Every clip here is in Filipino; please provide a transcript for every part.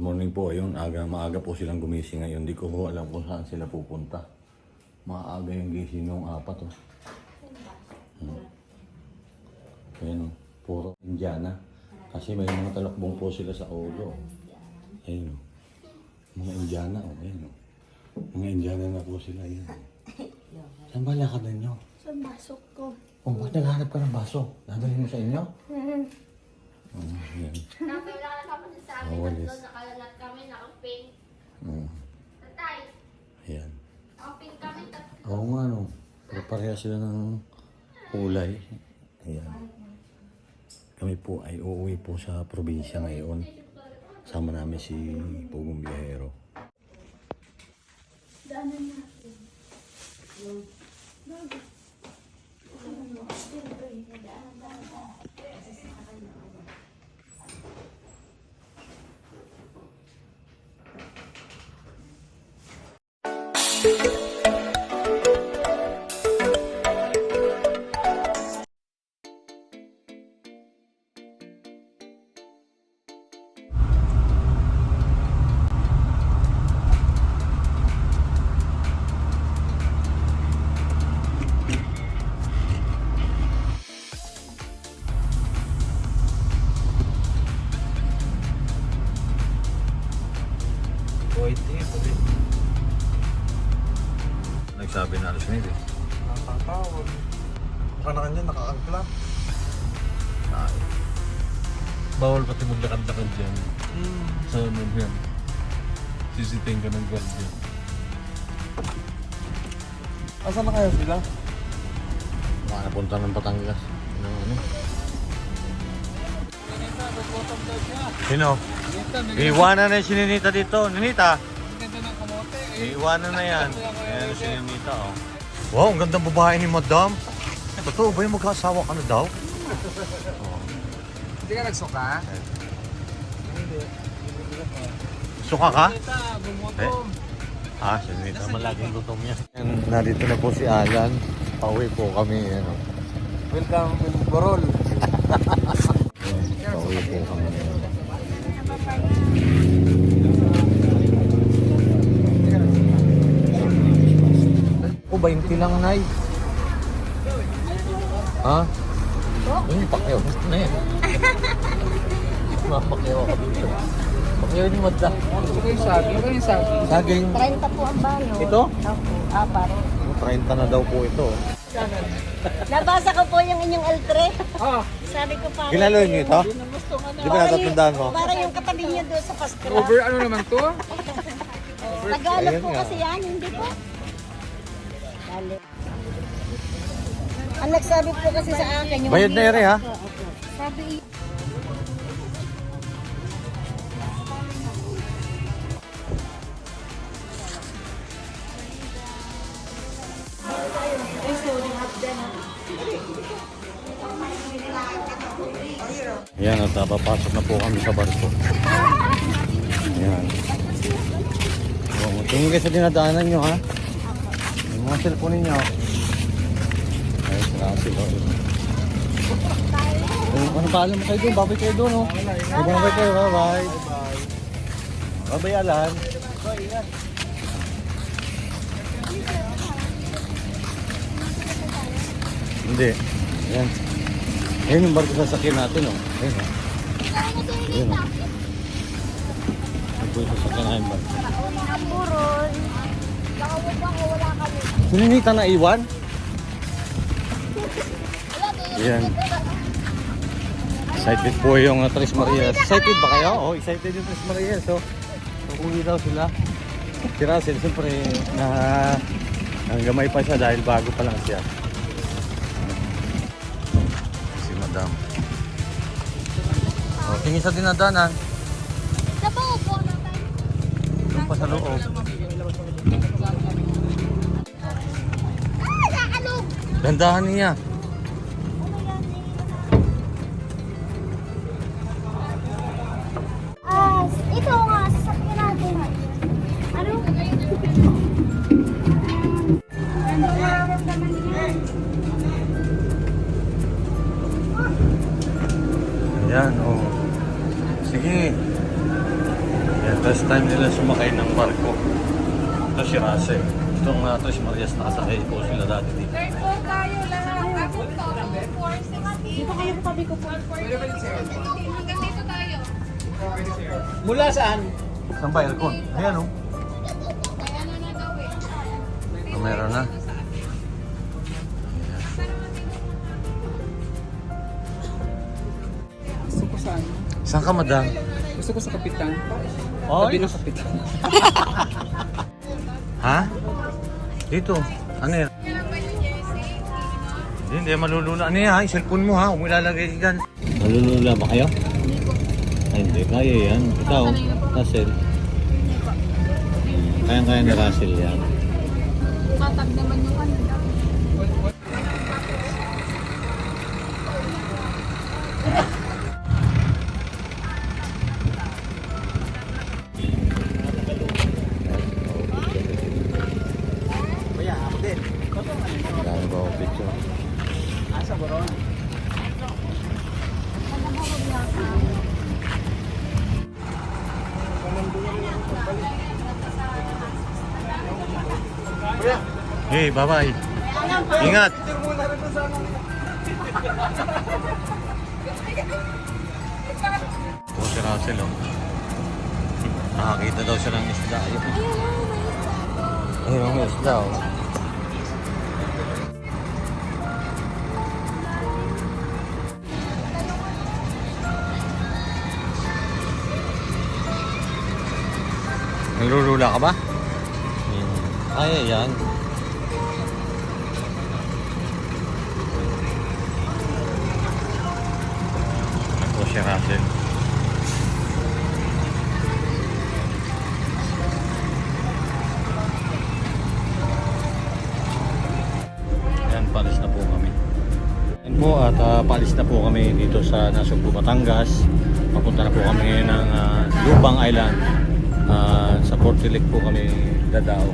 Morning po, ayun, aga, maaga po silang gumising ngayon. Hindi ko po alam kung saan sila pupunta. Maaga yung gising ng apat, oh. Hmm. Ayun, puro Indiana. Kasi may mga talakbong po sila sa ulo. Ayun, oh. Mga Indiana, oh, ayun, oh. Mga Indiana na po sila, ayun. Saan ba lakad ninyo? Sa basok ko. Oh, bakit naghahanap ka ng baso? Dadalhin mo sa inyo? Hmm. Oh, ayan. Nakailangan ka pa sa amin. Oh, Pero pareha sila ng kulay. Ayan. Kami po ay uuwi po sa probinsya ngayon. Sama namin si Pugong Biyahero. Daanan natin. Pwede, pwede. Nagsabi na alas nila. Nakakatawag. Baka na kanya nakakagpla. Ay. Bawal pati maglakad-lakad dyan. Hmm. Sa ano yan. Sisiting ka ng gwardiya. Asan na kaya sila? Baka napunta ng Batangas. Ng ano? Sino? Iiwanan na yung sininita dito. Ninita? Iiwanan na yan. Ayan yung sininita, oh. Wow, ang gandang babae ni Madam. Totoo ba yung magkasawa ka na daw? Hindi ka nagsuka? Suka ka? Eh? Ah, sininita. Malaging gutom niya. Narito na po si Alan. Pauwi po kami. Ano. Welcome in Borol. Pauwi po kami. O, 20 lang, Nay. Ha? Yung pakyaw. Gusto na yan. Mapakyaw ako dito. Pakyaw ni Madda. Ito yung sagi. Ito yung sagi. Saging. 30 po ang bano. Ito? Opo, apat. 30 na daw po ito. Nabasa ko po yung inyong altre. Ah, Sabi ko pa. Kilala niyo ito? Di ba natatandaan mo? Para yung katabi niya doon sa paskra. over ano naman to? Tagalog po nga. kasi yan, hindi po. Dali. Ang nagsabi po kasi sa akin yung... Bayad na ere, ha? Sabi, Ayan, at uh, papasok na po kami sa barko. Ayan. Oh, tingin kayo sa dinadaanan nyo, ha? Yung mga cellphone ninyo. Ay, traffic. Oh. Oh, ano paalam mo kayo doon? Babay kayo doon, oh. Babay kayo, bye-bye. Babay, Alan. Hindi. Ayan. Ayan yung barko sasakyan natin, oh. Ayan, oh. Ayan, oh. Po yung sasakyan natin barko. Burol. Wala kami. Sininita na iwan? Ayan. Excited po yung uh, Tres Marias. Excited ba kayo? Oh, excited yung Tres Marias. So, uuwi daw sila. Si Russell, siyempre, na hanggamay pa siya dahil bago pa lang siya. Madam. Oh, tingin sa dinadanan. Sa buo po natin. Doon pa sa loob. Ah! Gandahan niya. Ayan, oh. Sige. Ayan. First time nila sumakay ng barko. Ito si Russell. Itong uh, Tres Marias nakasakay po sila dati dito. Third floor tayo lahat. Ako to, 460. Dito kayo sa tabi ko po. Hanggang dito tayo. Mula saan? Saan ba aircon? Ayan o. May na daw. Oh. meron na. Saan? Ka madam? Gusto ko sa kapitan. Oy. Sabi ng kapitan. Ha? Dito. Ano yan? Yung? Hindi, hindi malulula. Ano yan? ha? Cellphone mo ha? Huwag mo ilalagay dyan. Malulula ba kayo? Ay, hindi. Kaya yan. Ikaw, Russell. Kayang-kaya ni Russell yan. Matag naman yung ano. Hey, bye-bye. Ingat. Po si Russell, oh. Nakakita daw siya ng isda. Ayun. Ayun, may isda, oh. Naglulula ka ba? Hmm. Kaya at palis na po kami dito sa Nasugbu, Batangas. Papunta na po kami ng ah, Lubang Island. Ah, sa Port Lake po kami dadao.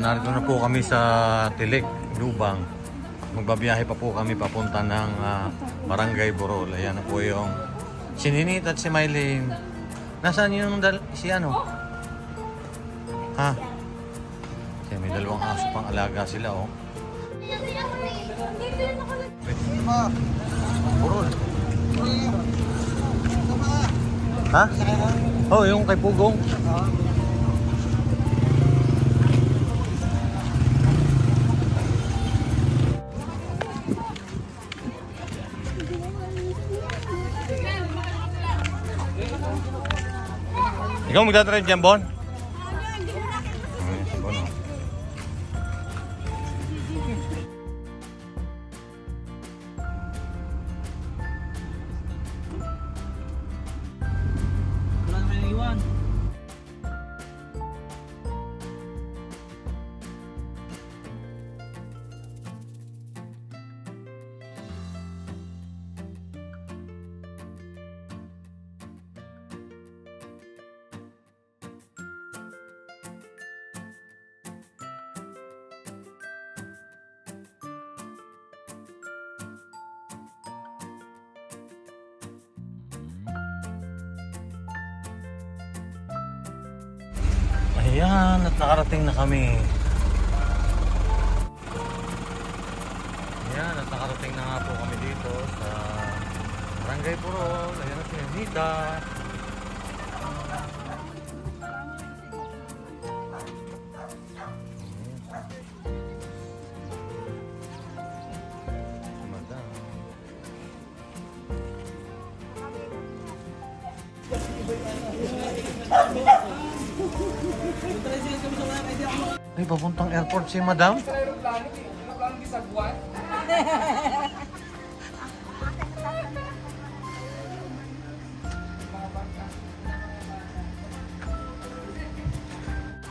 Narito na po kami sa Tilik, Lubang. Magbabiyahe pa po kami papunta ng ah, Barangay Borol. Ayan na po yung si Ninit at si Mylene. Nasaan yung dal si ano? Ha? Kaya may dalawang aso pang alaga sila oh. Borol. Ha? Oh, yung kay Pugong. Ikaw magdadrive dyan, Bon? Ayan, at nakarating na kami. Ayan, at nakarating na nga po kami dito sa Barangay Purol. Ayan na si Ay, papuntang airport si Madam.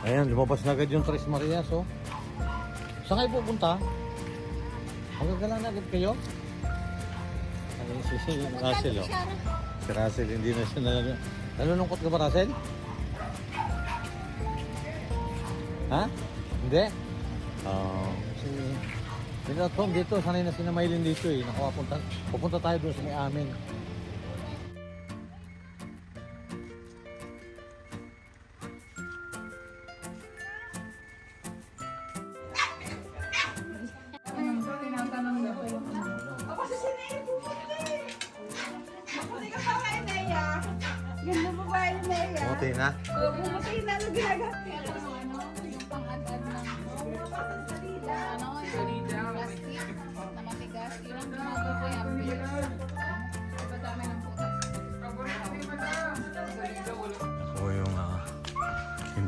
Ayan, lumabas na agad yung Tres Marias, oh. Saan kayo pupunta? Magagala na agad kayo? Ay, si, si Russell, oh. Si Russell, hindi na siya na... Nalulungkot ka ba, Russell? Ha? Hindi? Oo. kasi... Hindi at home dito, sanay na sinamailin dito eh. Nakuha, punta, pupunta tayo doon sa may amin.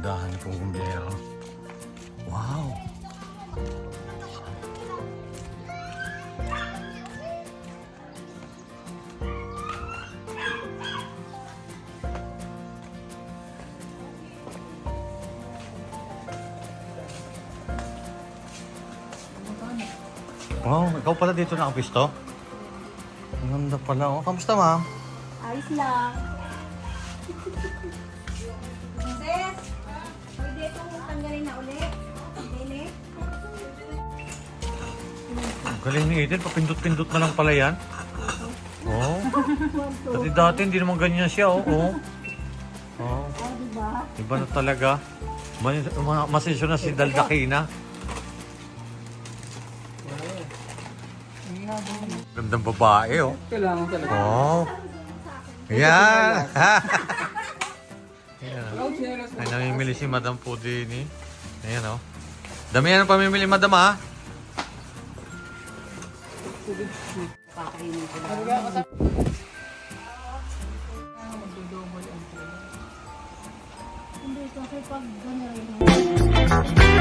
Tindahan ni Pong Gumbiero. Wow! Wow, ikaw pala dito nakapisto? Ang ganda pala. Oh, kamusta ma'am? Ayos lang. Na ulit. Dili. Ang galing ni Eden, papindot-pindot na lang pala yan. Oo. Oh. Dati dati hindi naman ganyan siya, oo. Oh. Oh. diba? Iba na talaga. Man, ma- masisyo na si Daldakina. Gandang babae, oh. Kailangan talaga. Oh. Yan. Yan. Oh. Ay, namimili si Madam po din eh. Ayan, oh. Dami yan ang pamimili, Madam, ha? Hindi kasi pag gano'n